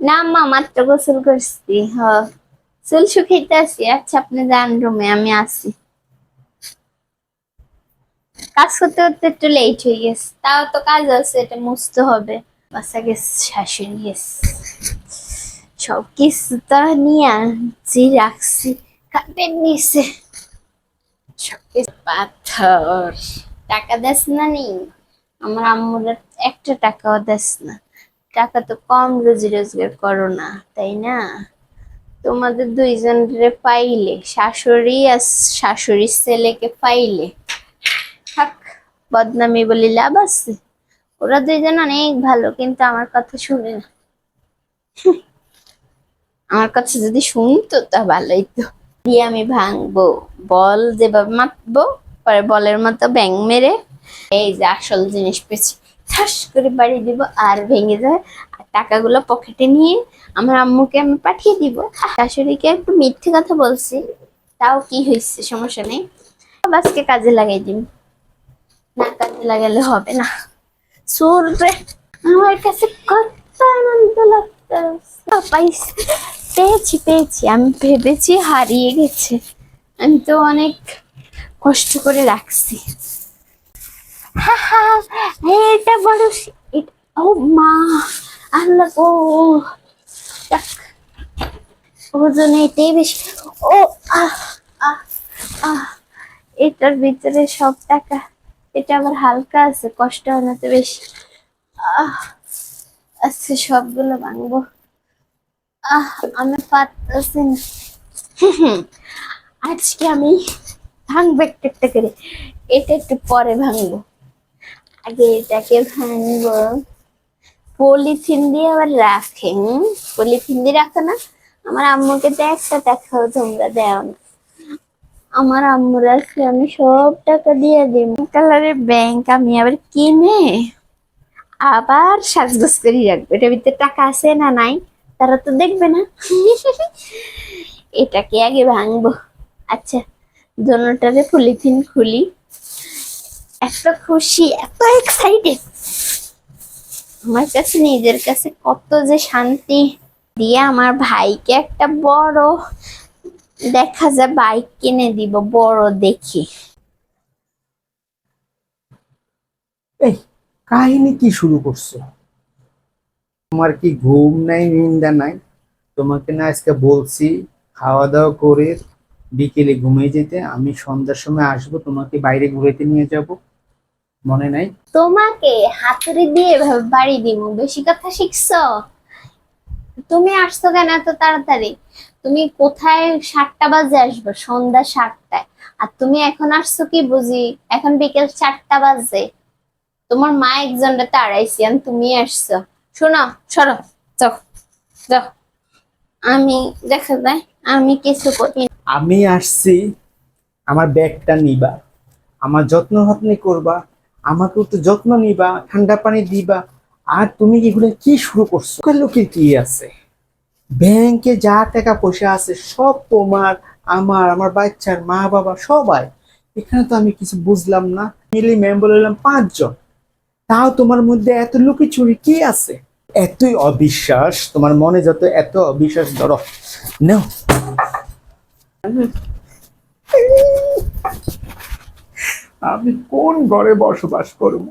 না আম্মা মাত্র গোসল করছি, হ। চুল শুকাইতে আসি আচ্ছা আপনি যান রুমে আমি আসি। কাজ করতে করতে একটু লেট হয়ে গেছে। তাও তো কাজ আছে, এটা মুছতে হবে। বাসা গেছে, শাশুড়ি গেছে। সব কিছু তো নিয়ে আনছি, রাখছি কাপের নিচে সব পাথর। টাকা দেস না নি আমার আম্মুর একটা টাকাও দেস না। টাকা তো কম রোজি রোজগার করো না, তাই না? তোমাদের দুইজনের পাইলে, শাশুড়ি আর শাশুড়ির ছেলেকে পাইলে। থাক, বদনামি বলি লাভ আছে। ওরা দুইজন অনেক ভালো, কিন্তু আমার কথা শুনে না। আমার কথা যদি শুনতো তা ভালোই তো। দিয়ে আমি ভাঙবো, বল যেভাবে মাতবো পরে বলের মতো ব্যাং মেরে, এই যে আসল জিনিস পেয়েছি। ঠাস করে বাড়ি দিব আর ভেঙে যায়। আর টাকাগুলো পকেটে নিয়ে আমার আম্মুকে আমি পাঠিয়ে দিব। শাশুড়িকে একটু মিথ্যে কথা বলছি, তাও কি হয়েছে সমস্যা নেই। বাসকে কাজে লাগাই দিন না কাজে লাগালে হবে না। সুরবে আমার কাছে কত আনন্দ লাগতো পেয়েছি পেয়েছি, আমি ভেবেছি হারিয়ে গেছে। আমি তো অনেক কষ্ট করে রাখছি। হা হা বড় সি- এটা- ও মা আল্লাহ ও। ওজন এটাই বেশি ও আহ আহ আহ এটার ভিতরে সব টাকা। এটা আবার হালকা আছে, কষ্ট হয় না তো বেশি। আহ সবগুলো ভাঙবো। আহ, আমি পারতেছি না। আজকে আমি ভাঙবো একটা একটা করে। এটা একটু পরে ভাঙবো। আগে এটাকে ভাঙবো। পলিথিন দিয়ে আবার রাখে হুম? পলিথিন দিয়ে রাখো না। আমার আম্মুকে তো একটা টাকাও তোমরা দেও না। আমার আম্মুর আছে আমি সব টাকা দিয়ে দিই কালারের ব্যাংক আমি আবার কিনে আবার সাজগোজ করে রাখব। এটার ভিতরে টাকা আছে না নাই, তারা তো দেখবে না। এটাকে আগে ভাঙবো। আচ্ছা দোনোটারে পলিথিন খুলি। এত খুশি, এত এক্সাইটেড আমার কাছে, নিজের কাছে কত যে শান্তি দিয়ে আমার ভাইকে একটা বড় দেখা যায় বাইক কিনে দিব, বড় দেখি। কাহিনী কি শুরু করছ? তোমার কি ঘুম নাই, নিন্দা নাই? তোমাকে না আজকে বলছি খাওয়া দাওয়া করে বিকেলে ঘুমিয়ে যেতে, আমি সন্ধ্যার সময় আসব, তোমাকে বাইরে ঘুরেতে নিয়ে যাব। মনে নাই। তোমাকে হাতুড়ি দিয়ে বাড়ি দিব বেশি কথা শিখছো? তুমি আসছো কেন এত তাড়াতাড়ি? তুমি কোথায় সাতটা বাজে আসবে? সন্ধ্যা সাতটায়। আর তুমি এখন আসছো কি বুঝি? এখন বিকেল চারটা বাজে। তোমার মা একজনটা তাড়াইছি আর তুমি আসছো। শোনো সরো যাও যাও। আমি দেখা যায় আমি কিছু করি আমি আসছি আমার ব্যাগটা নিবা। আমার যত্ন ভাবনি করবা আমাকেও তো যত্ন নিবা, ঠান্ডা পানি দিবা। আর তুমি এগুলো কি শুরু করছ? লোকের কি আছে? ব্যাংকে যা টাকা পয়সা আছে সব তোমার, আমার আমার বাচ্চার মা বাবা সবাই। এখানে তো আমি কিছু বুঝলাম না। মিলি মেম্বার হলাম পাঁচজন। তাও তোমার মধ্যে এত লুকিচুরি কি আছে? এতই অবিশ্বাস, তোমার মনে যত এত অবিশ্বাস, ধরো, নাও। আমি কোন ঘরে বসবাস করব?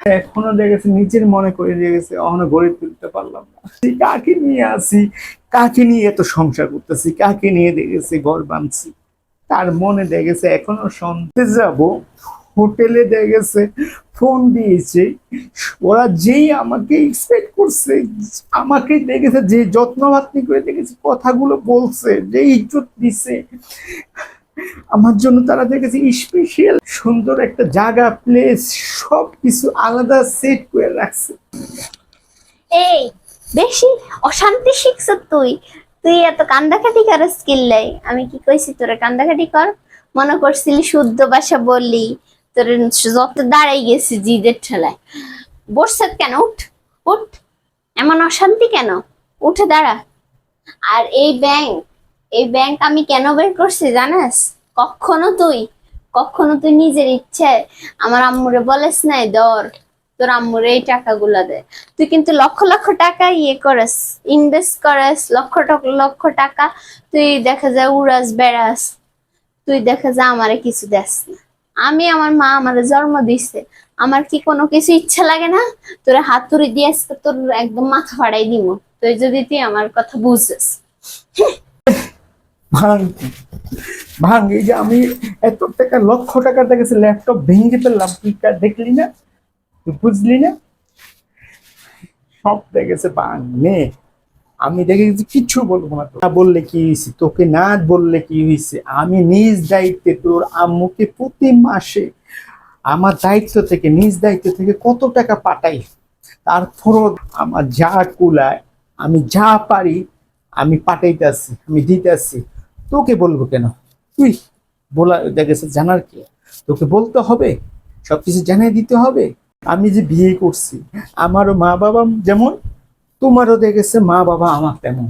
এখনও দেখেছে, নিজের মনে করে রেখেছে এখনও গড়ে তুলতে পারলাম না। কাকে নিয়ে আসি? কাকে নিয়ে এত সংসার করতেছি? কাকে নিয়ে দেখেছি, ঘর বাঁধছি? তার মনে দেখেছে, এখনও সন্ধ্যে যাব, হোটেলে দেখেছে, ফোন দিয়েছে। ওরা যেই আমাকে এক্সপেক্ট করছে, আমাকে দেখেছে, যে যত্নবাত্নি করে দেখেছে, কথাগুলো বলছে, যে ইজ্জত দিছে। আমার জন্য তারা দেখেছে স্পেশাল সুন্দর একটা জায়গা প্লেস সব কিছু আলাদা সেট করে রাখছে। এই, বেশি অশান্তি শিখছ তুই? তুই এত কান্দাকাটি কর স্কিল লাই? আমি কি কইছি তোরে কান্দাকাটি কর? মনে করছিলি শুদ্ধ ভাষা বললি, তোর যত দাঁড়াই গেছি জিদের ঠেলায়। বসছে কেন? উঠ উঠ। এমন অশান্তি কেন? উঠে দাঁড়া। আর এই ব্যাংক এই ব্যাংক আমি কেন বের করছি জানাস? কখনো তুই? কখনো তুই নিজের ইচ্ছে আমার আম্মুরে বলেস নাই দর তোর আম্মুর এই টাকাগুলা দে। তুই কিন্তু লক্ষ লক্ষ টাকা ইয়ে করস ইনভেস্ট করস, লক্ষ লক্ষ টাকা, তুই দেখা যায় উড়াস, বেড়াস। তুই দেখা যায় আমারে কিছু দেস না। আমি আমার মা আমার জন্ম দিছে। আমার কি কোনো কিছু ইচ্ছা লাগে না? তোর হাতুড়ি দিয়ে তোর একদম মাথা ফাড়াই দিব তুই যদি তুই আমার কথা বুঝছিস ভাঙ ভাঙ যে আমি এত টাকা, লক্ষ টাকা দেখেছি ল্যাপটপ ভেঙে ফেললাম তুই দেখলি না? তুই বুঝলি না? সব দেখেছে ভাঙ। আমি দেখে গেছি, কিচ্ছু বলব না। না বললে কি হয়েছে? তোকে না বললে কি হয়েছে? আমি নিজ দায়িত্বে, তোর আম্মুকে প্রতি মাসে আমার দায়িত্ব থেকে, নিজ দায়িত্ব থেকে কত টাকা পাঠাই? তারপরও আমার যা কুলায়, আমি যা পারি, আমি পাঠাইতেছি, আমি দিতেছি। তোকে বলব কেন? তুই বলা দেখেছে জানার কি? তোকে বলতে হবে, সবকিছু জানিয়ে দিতে হবে। আমি যে বিয়ে করছি, আমারও মা বাবা যেমন, তোমারও দেখেছে মা বাবা আমার তেমন।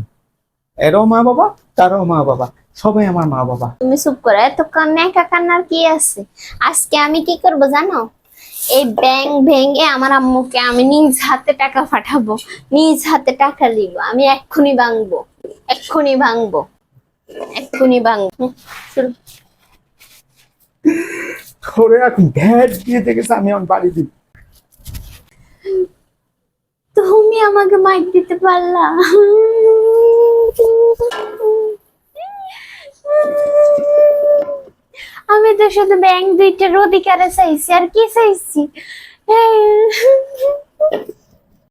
এরও মা বাবা, তারও মা বাবা। সবাই আমার মা বাবা। তুমি চুপ করো, এত কান্না, একা কান্নার কি আছে? আজকে আমি কি করব জানো? এই ব্যাংক ভেঙে আমার আম্মুকে আমি নিজ হাতে টাকা পাঠাবো। নিজ হাতে টাকা দিব, আমি এক্ষুনি ভাঙবো এক্ষুনি ভাঙবো। শুরু। ধরে এখন ভ্যাট দিয়ে দেখেছে আমি আমার বাড়ি দিব তুমি আমাকে মাইক দিতে পারলা? আমি তো শুধু ব্যাংক দুইটার অধিকারে চাইছি আর কি চাইছি?